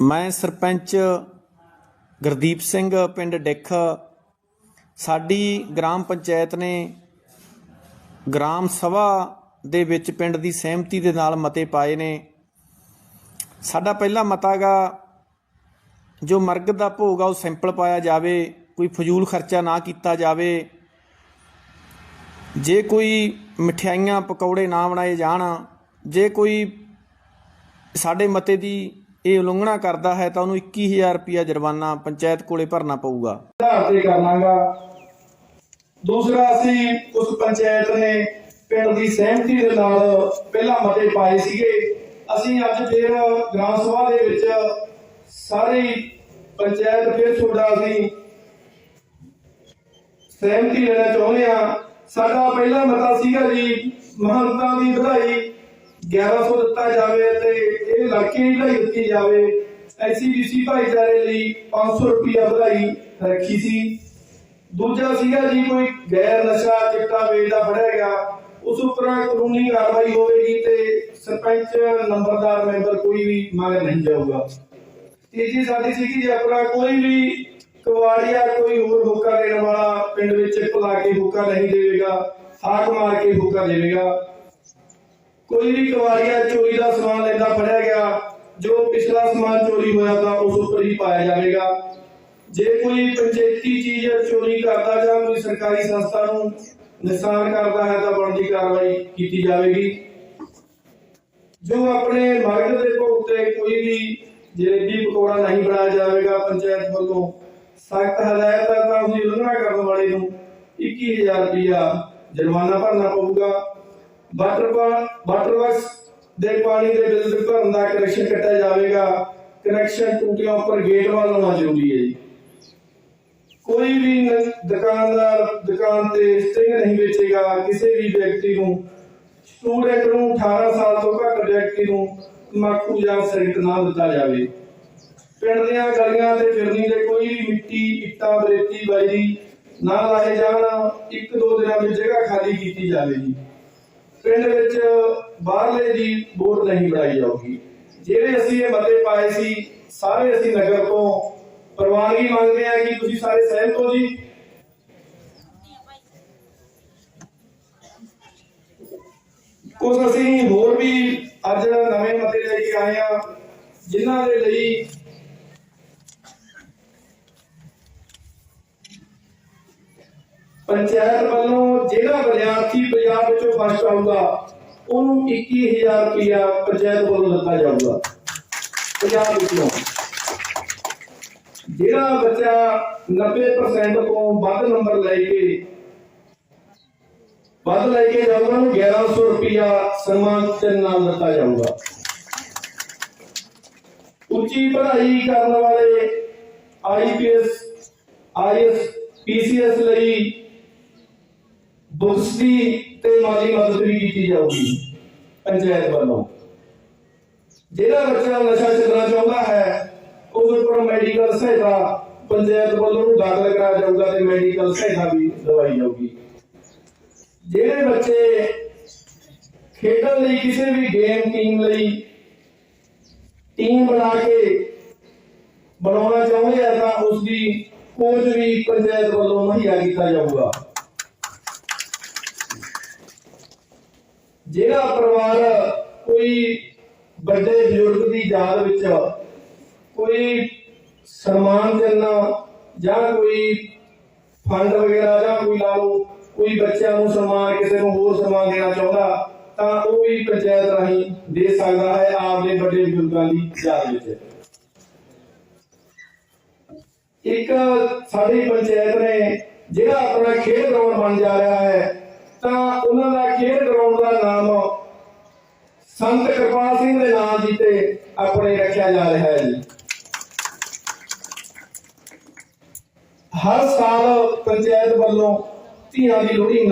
ਮੈਂ ਸਰਪੰਚ ਗੁਰਦੀਪ ਸਿੰਘ, ਪਿੰਡ ਡਿੱਖ। ਸਾਡੀ ਗ੍ਰਾਮ ਪੰਚਾਇਤ ਨੇ ਗ੍ਰਾਮ ਸਭਾ ਦੇ ਵਿੱਚ ਪਿੰਡ ਦੀ ਸਹਿਮਤੀ ਦੇ ਨਾਲ ਮਤੇ ਪਾਏ ਨੇ। ਸਾਡਾ ਪਹਿਲਾ ਮਤਾਗਾ ਜੋ ਮਰਗ ਦਾ ਭੋਗ ਆ, ਉਹ ਸਿੰਪਲ ਪਾਇਆ ਜਾਵੇ, ਕੋਈ ਫਜ਼ੂਲ ਖਰਚਾ ਨਾ ਕੀਤਾ ਜਾਵੇ। ਜੇ ਕੋਈ ਮਠਿਆਈਆਂ, ਪਕੌੜੇ ਨਾ ਬਣਾਏ ਜਾਣ, ਜੇ ਕੋਈ ਸਾਡੇ ਮਤੇ ਦੀ ਇਹ ਉਲੰਘਣਾ ਕਰਦਾ ਹੈ ਤਾਂ ਉਹਨੂੰ 21000 ਰੁਪਇਆ ਜੁਰਮਾਨਾ ਪੰਚਾਇਤ ਕੋਲੇ ਭਰਨਾ ਪਊਗਾ। ਆਧਾਰ ਤੇ ਕਰਨਾਗਾ। ਦੂਸਰਾ, ਅਸੀਂ ਉਸ ਪੰਚਾਇਤ ਨੇ ਪਿੰਡ ਦੀ ਸਹਿਮਤੀ ਦੇ ਨਾਲ ਪਹਿਲਾਂ ਮਤੇ ਪਾਏ ਸੀਗੇ। ਅਸੀਂ ਅੱਜ ਫਿਰ ਗ੍ਰਾਮ ਸਭਾ ਦੇ ਵਿੱਚ ਸਾਰੀ ਪੰਚਾਇਤ ਫਿਰ ਤੁਹਾਡਾ ਅਸੀਂ ਸਹਿਮਤੀ ਲੈਣਾ ਚਾਹੁੰਦੇ ਆ ਸਾਡਾ ਪਹਿਲਾ ਮਤਾ ਸੀਗਾ ਜੀ, ਮਹੰਤਾਂ ਦੀ ਵਧਾਈ। 1100 ਦਿੱਤਾ ਜਾਵੇ ਤੇ ਇਹ ਲੜਕੇ ਦੀ ਵਧਾਈ ਦਿੱਤੀ ਜਾਵੇ। ਐਸਸੀਬੀਸੀ ਭਾਈਚਾਰੇ ਲਈ 500 ਰੁਪਇਆ ਵਧਾਈ ਰੱਖੀ ਸੀ। ਦੂਜਾ ਸੀਗਾ ਜੀ ਕੋਈ ਗੈਰ ਨਸ਼ਾ ਚਿੱਟਾ ਵੇਚਦਾ ਫੜਿਆ ਗਿਆ। ਉਸ ਉੱਪਰ ਕਾਨੂੰਨੀ ਕਾਰਵਾਈ ਹੋਵੇਗੀ ਤੇ ਸਰਪੰਚ, ਨੰਬਰਦਾਰ ਮੈਂਬਰ ਕੋਈ ਵੀ ਮਾਰ ਨਹੀਂ ਜਾਊਗਾ। ਤੀਜੀ ਸਾਡੀ ਸੀਗੀ ਜੇ ਆਪਣਾ ਕੋਈ ਵੀ ਕਵਾੜੀਆ, ਕੋਈ ਹੋਰ ਹੁੱਕਾ ਦੇਣ ਵਾਲਾ ਪਿੰਡ ਵਿੱਚ ਭੁਲਾ ਕੇ ਹੁੱਕਾ ਨਹੀਂ ਦੇਵੇਗਾ, ਹਾਕ ਮਾਰ ਕੇ ਹੁੱਕਾ ਦੇਵੇਗਾ। ਕੋਈ ਵੀ ਕਵਾੜੀਆ ਚੋਰੀ ਦਾ ਸਮਾਨ ਲੈਂਦਾ ਫੜਿਆ ਗਿਆ, ਜੋ ਪਿਛਲਾ ਸਮਾਨ ਚੋਰੀ ਹੋਇਆ ਤਾਂ ਉਸ ਉੱਪਰ ਹੀ ਪਾਇਆ ਜਾਵੇਗਾ। ਜੇ ਕੋਈ ਪੰਚਾਇਤੀ ਚੀਜ਼ ਚੋਰੀ ਕਰਦਾ ਜਾਂ ਕੋਈ ਸਰਕਾਰੀ ਸੰਸਥਾ ਨੂੰ ਨੁਕਸਾਨ ਕਰਦਾ ਹੈ ਤਾਂ ਬਣਦੀ ਕਾਰਵਾਈ ਕੀਤੀ ਜਾਵੇਗੀ। ਜੋ ਆਪਣੇ ਮਾਰਗ ਦੇ ਭੋਗ ਕੋਈ ਵੀ ਜਲੇਬੀ ਪਕੌੜਾ ਨਹੀਂ ਬਣਾਇਆ ਜਾਵੇਗਾ ਪੰਚਾਇਤ ਵੱਲੋਂ, ਸਖਤ ਹਦਾਇਤ ਹੈ ਤਾਂ ਉਸਦੀ ਉਲੰਘਣਾ ਕਰਨ ਵਾਲੇ ਨੂੰ 21000 ਰੁਪਇਆ ਜੁਰਮਾਨਾ ਭਰਨਾ ਪਊਗਾ। ਵਾਟਰ ਵਾਟਰ ਵਰਕਸ ਦੇ ਪਾਣੀ ਦੇ ਬਿੱਲ ਭਰਨ ਦਾ ਕਨੈਕਸ਼ਨ ਕੱਟਿਆ ਜਾਵੇਗਾ। ਕਨੈਕਸ਼ਨ ਟੂਟੀਆਂ ਉੱਪਰ ਗੇਟ ਵੱਲ ਹੋਣਾ ਜ਼ਰੂਰੀ ਹੈ ਜੀ। ਕੋਈ ਵੀ ਦੁਕਾਨਦਾਰ ਦੁਕਾਨ ਤੇ ਸਟਿੰਗ ਨਹੀਂ ਵੇਚੇਗਾ। ਕਿਸੇ ਵੀ ਵਿਅਕਤੀ ਨੂੰ, ਸਟੂਡੈਂਟ ਨੂੰ 18 ਸਾਲ ਤੋਂ ਘੱਟ ਵਿਅਕਤੀ ਨੂੰ ਤੰਬਾਕੂ ਜਾਂ ਸਿਗਰਟ ਨਾ ਦਿੱਤਾ ਜਾਵੇ। ਪਿੰਡ ਦੀਆਂ ਗਲੀਆਂ ਤੇ ਫਿਰਨੀ ਦੇ ਕੋਈ ਵੀ ਮਿੱਟੀ, ਇੱਟਾਂ, ਬਰੇਤੀ ਬਾਈ ਨਾ ਲਾਏ ਜਾਣ। ਇੱਕ ਦੋ ਦਿਨਾਂ ਵਿੱਚ ਜਗ੍ਹਾ ਖਾਲੀ ਕੀਤੀ ਜਾਵੇ ਜੀ ਪਿੰਡ ਵਿੱਚ ਬਾਹਰਲੇ ਦੀ ਬੋਰਡ ਨਹੀਂ ਬਣਾਈ ਜਾਊਗੀ। ਜਿਹੜੇ ਅਸੀਂ ਇਹ ਮਤੇ ਪਾਏ ਸੀ, ਸਾਰੇ ਅਸੀਂ ਨਗਰ ਤੋਂ ਪ੍ਰਵਾਨਗੀ ਮੰਗਦੇ ਆ ਕਿ ਤੁਸੀਂ ਸਾਰੇ ਸਹਿਮਤ ਹੋ ਜੀ। ਕੁਝ ਅਸੀਂ ਹੋਰ ਵੀ ਅੱਜ ਨਵੇਂ ਮਤੇ ਲੈ ਕੇ ਆਏ ਆ ਜਿਨ੍ਹਾਂ ਦੇ ਲਈ ਪੰਚਾਇਤ ਵੱਲੋਂ ਜਿਹੜਾ ਵਿਦਿਆਰਥੀ ਪੰਜਾਬ ਵਿੱਚੋਂ ਫਸਟ ਆਊਗਾ, ਉਹਨੂੰ 21000 ਰੁਪਇਆ ਪੰਚਾਇਤ ਵੱਲੋਂ ਦਿੱਤਾ ਜਾਊਗਾ। ਪੰਜਾਬ ਵਿੱਚੋਂ। ਜਿਹੜਾ ਬੱਚਾ 90% ਤੋਂ ਵੱਧ ਨੰਬਰ ਲੈ ਕੇ, ਵੱਧ ਲੈ ਕੇ ਜਾਊਗਾ, ਉਹਨੂੰ 1100 ਰੁਪਇਆ ਸਨਮਾਨ ਚਿੰਨ੍ਹ ਨਾਲ ਦਿੱਤਾ ਜਾਊਗਾ। ਉੱਚੀ ਪੜ੍ਹਾਈ ਕਰਨ ਵਾਲੇ ਆਈਪੀਐਸ ਆਈਐਸ ਪੀਸੀਐਸ ਲਈ ਬੁਕਸ ਤੇ ਮਾਲੀ ਮਦਦ ਵੀ ਕੀਤੀ ਜਾਊਗੀ, ਪੰਚਾਇਤ ਵੱਲੋਂ। ਜਿਹੜਾ ਬੱਚਾ ਨਸ਼ਾ ਛੱਡਣਾ ਚਾਹੁੰਦਾ ਹੈ, ਉਸ ਉੱਪਰ ਮੈਡੀਕਲ ਸਹਾਇਤਾ ਪੰਚਾਇਤ ਵੱਲੋਂ ਉਹਨੂੰ ਦਾਖਲ ਕਰਾਇਆ ਜਾਊਗਾ ਤੇ ਮੈਡੀਕਲ ਸਹਾਇਤਾ ਵੀ ਦਵਾਈ ਜਾਊਗੀ। ਜਿਹੜੇ ਬੱਚੇ ਖੇਡਣ ਲਈ ਕਿਸੇ ਵੀ ਗੇਮ ਟੀਮ ਲਈ ਟੀਮ ਬਣਾ ਕੇ ਬਣਾਉਣਾ ਚਾਹੁੰਦੇ ਆ ਤਾਂ ਉਸ ਦੀ ਕੋਚ ਵੀ ਪੰਚਾਇਤ ਵੱਲੋਂ ਮੁਹੱਈਆ ਕੀਤਾ ਜਾਊਗਾ। ਜਿਹੜਾ ਪਰਿਵਾਰ ਕੋਈ ਵੱਡੇ ਬਜ਼ੁਰਗ ਦੀ ਯਾਦ ਵਿੱਚ ਕੋਈ ਸਨਮਾਨ ਚਿੰਨ੍ਹ ਜਾਂ ਕੋਈ ਫੰਡ ਵਗੈਰਾ ਜਾਂ ਕੋਈ ਲਾ ਲਓ, ਕੋਈ ਬੱਚਿਆਂ ਨੂੰ ਸਨਮਾਨ, ਕਿਸੇ ਨੂੰ ਹੋਰ ਸਨਮਾਨ ਦੇਣਾ ਚਾਹੁੰਦਾ, ਤਾਂ ਉਹ ਵੀ ਪੰਚਾਇਤ ਰਾਹੀਂ ਦੇ ਸਕਦਾ ਹੈ ਆਪਦੇ ਵੱਡੇ ਬਜ਼ੁਰਗਾਂ ਦੀ ਯਾਦ ਵਿੱਚ। ਇੱਕ ਸਾਡੀ ਪੰਚਾਇਤ ਨੇ ਜਿਹੜਾ ਆਪਣਾ ਖੇਡ ਗਰਾਊਂਡ ਬਣ ਜਾ ਰਿਹਾ ਹੈ ਤਾਂ ਉਹਨਾਂ ਦਾ ਖੇਡ ਗਰਾਊਂਡ ਦਾ ਨਾਮ ਸੰਤ ਕਿਰਪਾਲ ਸਿੰਘ ਦੇ ਨਾਮ ਜੀ ਤੇ ਆਪਣੇ ਰੱਖਿਆ ਜਾ ਰਿਹਾ ਹੈ ਜੀ। ਹਰ ਸਾਲ ਪੰਚਾਇਤ ਵੱਲੋਂ ਧੀਆਂ ਦੀ ਲੋਹੜੀ